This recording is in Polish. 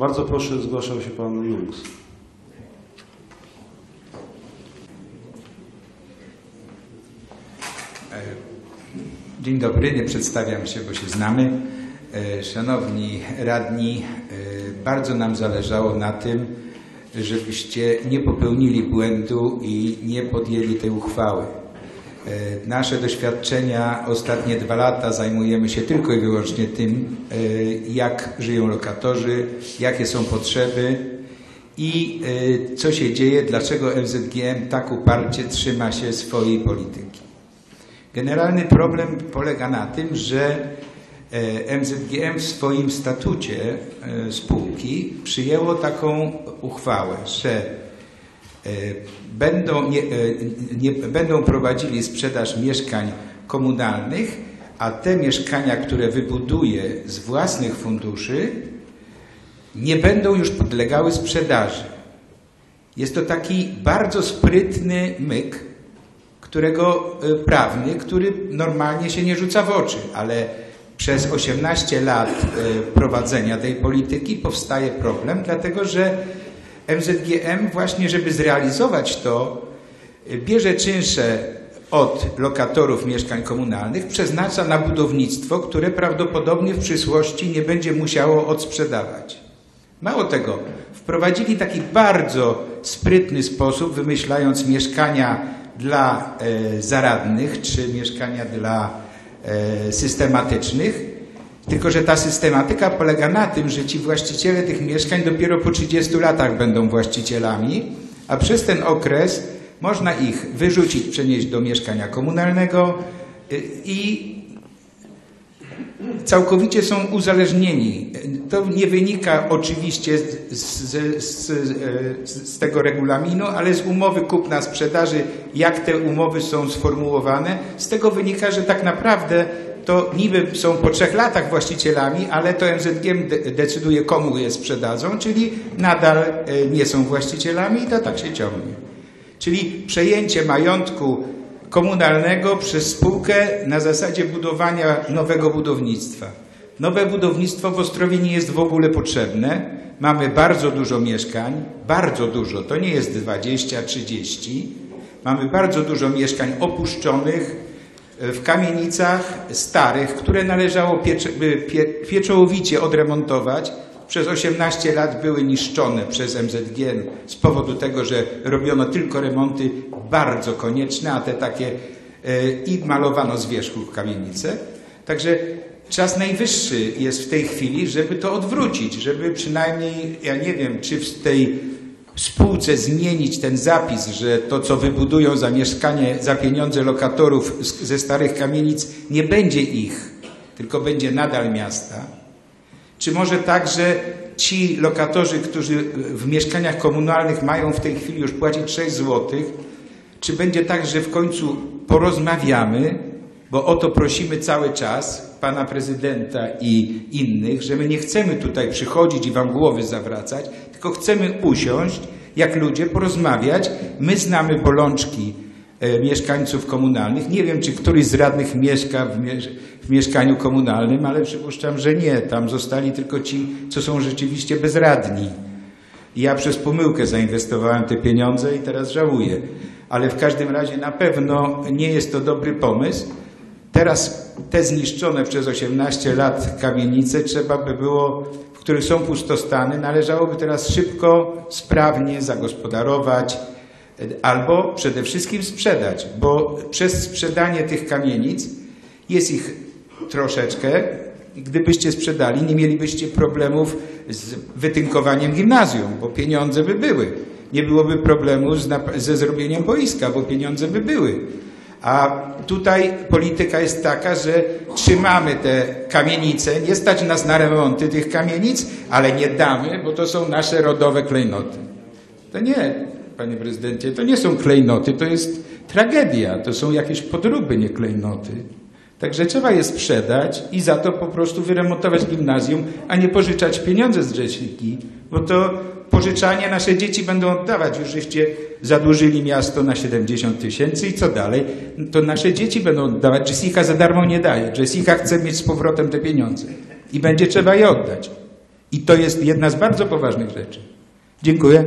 Bardzo proszę, zgłaszał się pan Jungs. Dzień dobry, nie przedstawiam się, bo się znamy. E, Szanowni radni, e, bardzo nam zależało na tym, żebyście nie popełnili błędu i nie podjęli tej uchwały. E, Nasze doświadczenia ostatnie dwa lata zajmujemy się tylko i wyłącznie tym, e, jak żyją lokatorzy, jakie są potrzeby i e, co się dzieje, dlaczego MZGM tak uparcie trzyma się swojej polityki. Generalny problem polega na tym, że MZGM w swoim statucie spółki przyjęło taką uchwałę, że będą, nie, e, nie, będą prowadzili sprzedaż mieszkań komunalnych, a te mieszkania, które wybuduje z własnych funduszy, nie będą już podlegały sprzedaży. Jest to taki bardzo sprytny myk, którego y, prawny, który normalnie się nie rzuca w oczy, ale przez 18 lat prowadzenia tej polityki powstaje problem, dlatego że MZGM właśnie, żeby zrealizować to, y, bierze czynsze od lokatorów mieszkań komunalnych, przeznacza na budownictwo, które prawdopodobnie w przyszłości nie będzie musiało odsprzedawać. Mało tego, wprowadzili taki bardzo sprytny sposób, wymyślając mieszkania dla e, zaradnych czy mieszkania dla e, systematycznych. Tylko, że ta systematyka polega na tym, że ci właściciele tych mieszkań dopiero po 30 latach będą właścicielami, a przez ten okres można ich wyrzucić, przenieść do mieszkania komunalnego y, i całkowicie są uzależnieni. To nie wynika oczywiście z, z, z, z, tego regulaminu, ale z umowy kupna sprzedaży, jak te umowy są sformułowane. Z tego wynika, że tak naprawdę to niby są po trzech latach właścicielami, ale to MZGM de decyduje, komu je sprzedadzą, czyli nadal e, nie są właścicielami i to tak się ciągnie. Czyli przejęcie majątku komunalnego przez spółkę na zasadzie budowania nowego budownictwa. Nowe budownictwo w Ostrowie nie jest w ogóle potrzebne. Mamy bardzo dużo mieszkań, bardzo dużo, to nie jest 20, 30. Mamy bardzo dużo mieszkań opuszczonych w kamienicach starych, które należało piecze, pie, pieczołowicie odremontować. Przez 18 lat były niszczone przez MZGN z powodu tego, że robiono tylko remonty bardzo konieczne, a te takie e, i malowano z wierzchu kamienice. Także czas najwyższy jest w tej chwili, żeby to odwrócić, żeby przynajmniej, ja nie wiem, czy w tej spółce zmienić ten zapis, że to, co wybudują za mieszkanie, za pieniądze lokatorów ze starych kamienic, nie będzie ich, tylko będzie nadal miasta. Czy może tak, że ci lokatorzy, którzy w mieszkaniach komunalnych mają w tej chwili już płacić 6 zł, czy będzie tak, że w końcu porozmawiamy, bo o to prosimy cały czas pana prezydenta i innych, że my nie chcemy tutaj przychodzić i wam głowy zawracać, tylko chcemy usiąść, jak ludzie, porozmawiać. My znamy bolączki e, mieszkańców komunalnych. Nie wiem, czy któryś z radnych mieszka w, w mieszkaniu komunalnym, ale przypuszczam, że nie. Tam zostali tylko ci, co są rzeczywiście bezradni. Ja przez pomyłkę zainwestowałem te pieniądze i teraz żałuję. Ale w każdym razie na pewno nie jest to dobry pomysł. Teraz te zniszczone przez 18 lat kamienice trzeba by było, w których są pustostany, należałoby teraz szybko, sprawnie zagospodarować albo przede wszystkim sprzedać, bo przez sprzedanie tych kamienic jest ich troszeczkę. Gdybyście sprzedali, nie mielibyście problemów z wytynkowaniem gimnazjum, bo pieniądze by były. Nie byłoby problemu ze zrobieniem boiska, bo pieniądze by były. A tutaj polityka jest taka, że trzymamy te kamienice, nie stać nas na remonty tych kamienic, ale nie damy, bo to są nasze rodowe klejnoty. To nie, panie prezydencie, to nie są klejnoty, to jest tragedia, to są jakieś podróby, nie klejnoty. Także trzeba je sprzedać i za to po prostu wyremontować gimnazjum, a nie pożyczać pieniądze z rzeźniki, bo to pożyczanie nasze dzieci będą oddawać. Już żeście zadłużyli miasto na 70 tysięcy i co dalej? To nasze dzieci będą oddawać. Jessica za darmo nie daje. Jessica chce mieć z powrotem te pieniądze i będzie trzeba je oddać. I to jest jedna z bardzo poważnych rzeczy. Dziękuję.